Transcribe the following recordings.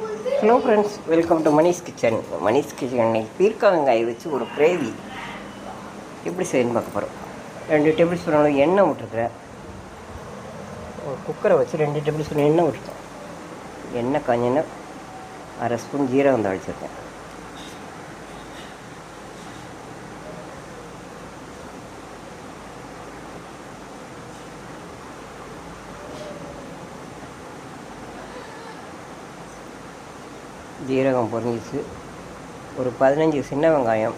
Hello friends welcome to Manish kitchen Manish kitchen இன்னைக்கு வெங்காயம் வச்சு ஒரு கிரேவி எப்படி செய்யணும் பார்க்க போகிறோம் ரெண்டு டேபிள் ஸ்பூன் அளவு எண்ணெய் விட்டுருக்குறேன் ஒரு குக்கரை வச்சு ரெண்டு டேபிள் ஸ்பூன் எண்ணெய் விட்டுருக்கேன் எண்ணெய் காஞ்செண்ணெய் அரை ஸ்பூன் ஜீரகம் தாளிச்சிருக்கேன் ஜீரகம் பொரிஞ்சிச்சு. ஒரு பதினஞ்சு சின்ன வெங்காயம்.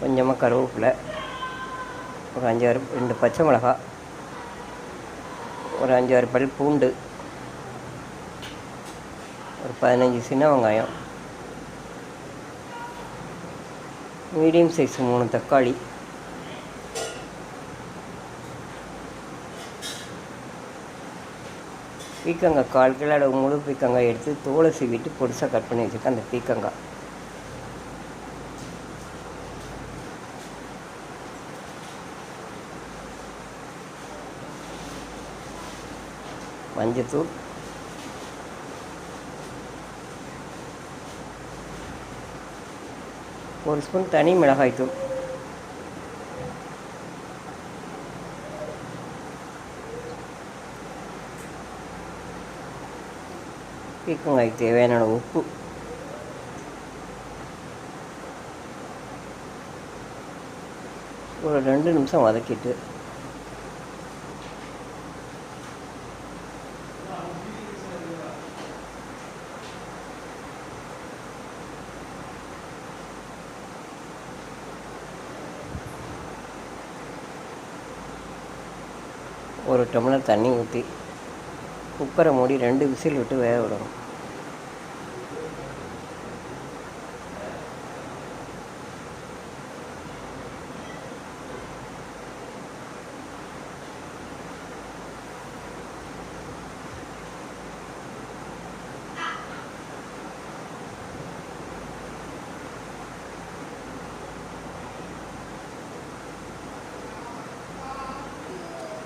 கொஞ்சமாக கருவேப்பிலை. ஒரு அஞ்சாறு ரெண்டு பச்சை மிளகா. ஒரு அஞ்சாறு பல் பூண்டு. ஒரு பதினஞ்சு சின்ன வெங்காயம். மீடியம் சைஸ் மூணு தக்காளி. பீக்கங்காய் கால் கிலோ அளவு முழு பீக்கங்காய் எடுத்து தோலை சீவிட்டு பொடிசாக கட் பண்ணி வச்சுருக்கேன் அந்த பீக்கங்காய் மஞ்சத்தூள். ஒரு ஸ்பூன் தனி மிளகாய்த்தூள். பீக்கங்காய்க்கு தேவையான உப்பு. ஒரு ரெண்டு நிமிஷம் வதக்கிட்டு. ஒரு டம்ளர் தண்ணி ஊற்றி குக்கரை மூடி ரெண்டு விசில் விட்டு வேக விடணும்.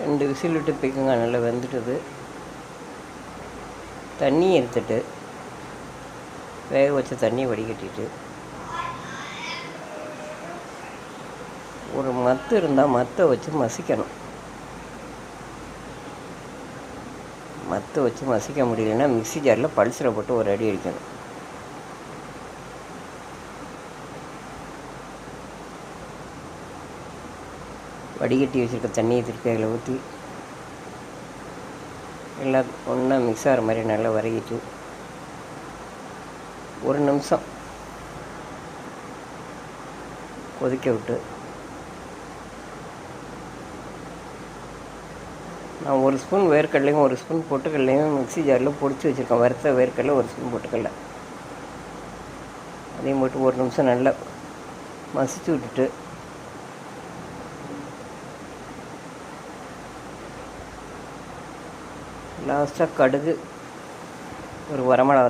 ரெண்டு விசில் விட்டு பிக்குங்க நல்லா வெந்துட்டுது தண்ணி எடுத்துட்டு வேக வச்ச தண்ணி வடிகட்டிட்டு ஒரு மத்து இருந்தால் மத்தை வச்சு மசிக்கணும். மத்தை வச்சு மசிக்க முடியலன்னா மிக்ஸி ஜாரில் பல்சில் போட்டு ஒரு அடி அடிக்கணும். வடிகட்டி வச்சுருக்க தண்ணியை திருப்பி அதில் ஊற்றி எல்லா ஒன்றா மிக்ஸ் ஆகிற மாதிரி நல்லா வதக்கிட்டு ஒரு நிமிஷம் கொதிக்க விட்டு நான் ஒரு ஸ்பூன் வேர்க்கடலையும் ஒரு ஸ்பூன் பொட்டுக்கடலையும் மிக்ஸி ஜாரில் பொடிச்சு வச்சுருக்கேன். வறுத்த வேர்க்கடலை ஒரு ஸ்பூன் பொட்டுக்கடலை. அதையும் போட்டு ஒரு நிமிஷம் நல்லா மசிச்சு விட்டுட்டு லாஸ்ட்டாக கடுகு. ஒரு வரமிளகா